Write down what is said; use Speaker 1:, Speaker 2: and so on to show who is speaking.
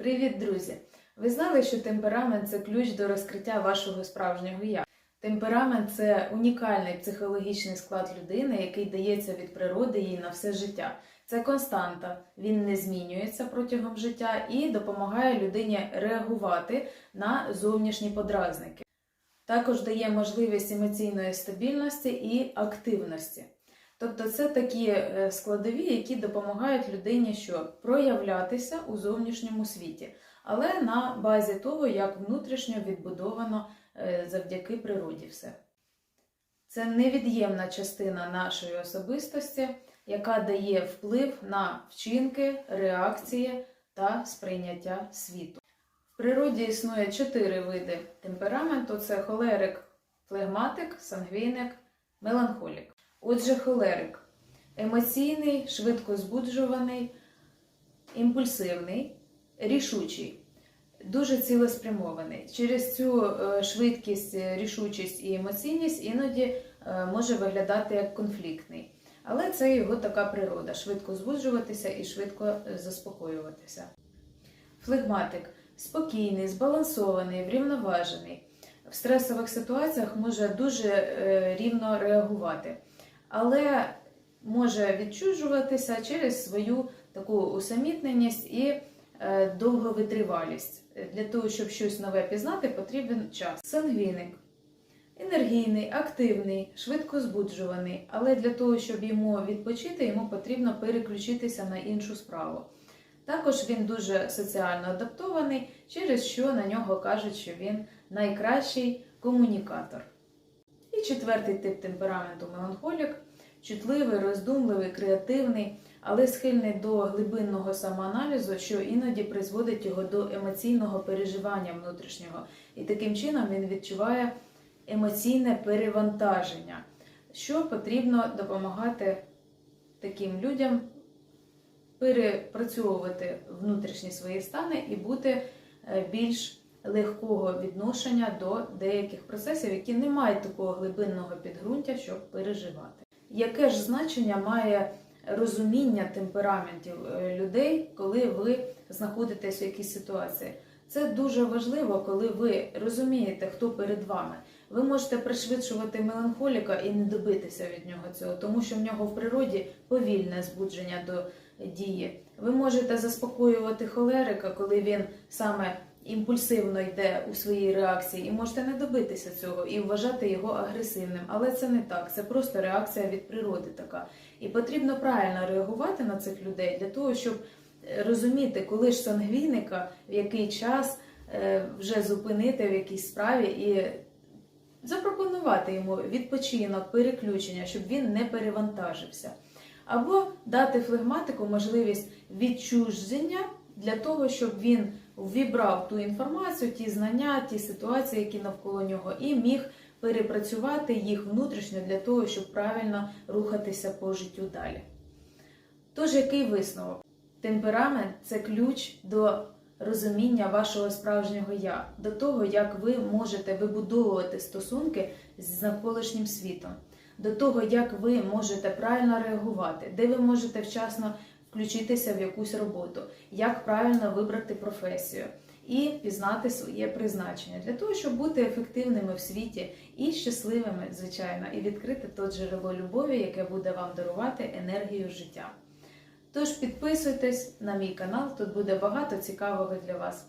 Speaker 1: Привіт, друзі! Ви знали, що темперамент це ключ до розкриття вашого справжнього я. Темперамент це унікальний психологічний склад людини, який дається від природи їй на все життя. Це константа, він не змінюється протягом життя і допомагає людині реагувати на зовнішні подразники. Також дає можливість емоційної стабільності і активності. Тобто це такі е, складові, які допомагають людині що проявлятися у зовнішньому світі, але на базі того, як внутрішньо відбудовано е, завдяки природі все. Це невід'ємна частина нашої особистості, яка дає вплив на вчинки, реакції та сприйняття світу. В природі існує чотири види темпераменту: це холерик, флегматик, сангвіник, меланхолік. Отже, холерик емоційний, швидко збуджуваний, імпульсивний, рішучий, дуже цілеспрямований. Через цю е, швидкість, е, рішучість і емоційність іноді е, може виглядати як конфліктний. Але це його така природа швидко збуджуватися і швидко заспокоюватися. Флегматик спокійний, збалансований, врівноважений. В стресових ситуаціях може дуже рівно реагувати, але може відчужуватися через свою таку усамітненість і е, довговитривалість. Для того, щоб щось нове пізнати, потрібен час. Сангвіник енергійний, активний, швидко збуджуваний, але для того, щоб йому відпочити, йому потрібно переключитися на іншу справу. Також він дуже соціально адаптований, через що на нього кажуть, що він найкращий комунікатор. І четвертий тип темпераменту меланхолік чутливий, роздумливий, креативний, але схильний до глибинного самоаналізу, що іноді призводить його до емоційного переживання внутрішнього. І таким чином він відчуває емоційне перевантаження, що потрібно допомагати таким людям перепрацьовувати внутрішні свої стани і бути е, більш легкого відношення до деяких процесів, які не мають такого глибинного підґрунтя, щоб переживати. Яке ж значення має розуміння темпераментів е, людей, коли ви знаходитесь в якійсь ситуації? Це дуже важливо, коли ви розумієте, хто перед вами. Ви можете пришвидшувати меланхоліка і не добитися від нього цього, тому що в нього в природі повільне збудження до дії. Ви можете заспокоювати холерика, коли він саме імпульсивно йде у своїй реакції, і можете не добитися цього і вважати його агресивним. Але це не так, це просто реакція від природи така. І потрібно правильно реагувати на цих людей для того, щоб розуміти, коли ж сангвіника, в який час е, вже зупинити в якійсь справі і запропонувати йому відпочинок, переключення, щоб він не перевантажився. Або дати флегматику можливість відчуження для того, щоб він ввібрав ту інформацію, ті знання, ті ситуації, які навколо нього, і міг перепрацювати їх внутрішньо для того, щоб правильно рухатися по життю далі. Тож, який висновок? Темперамент це ключ до розуміння вашого справжнього я, до того, як ви можете вибудовувати стосунки з навколишнім світом, до того, як ви можете правильно реагувати, де ви можете вчасно включитися в якусь роботу, як правильно вибрати професію і пізнати своє призначення для того, щоб бути ефективними в світі і щасливими, звичайно, і відкрити то джерело любові, яке буде вам дарувати енергію життя. Тож підписуйтесь на мій канал, тут буде багато цікавого для вас.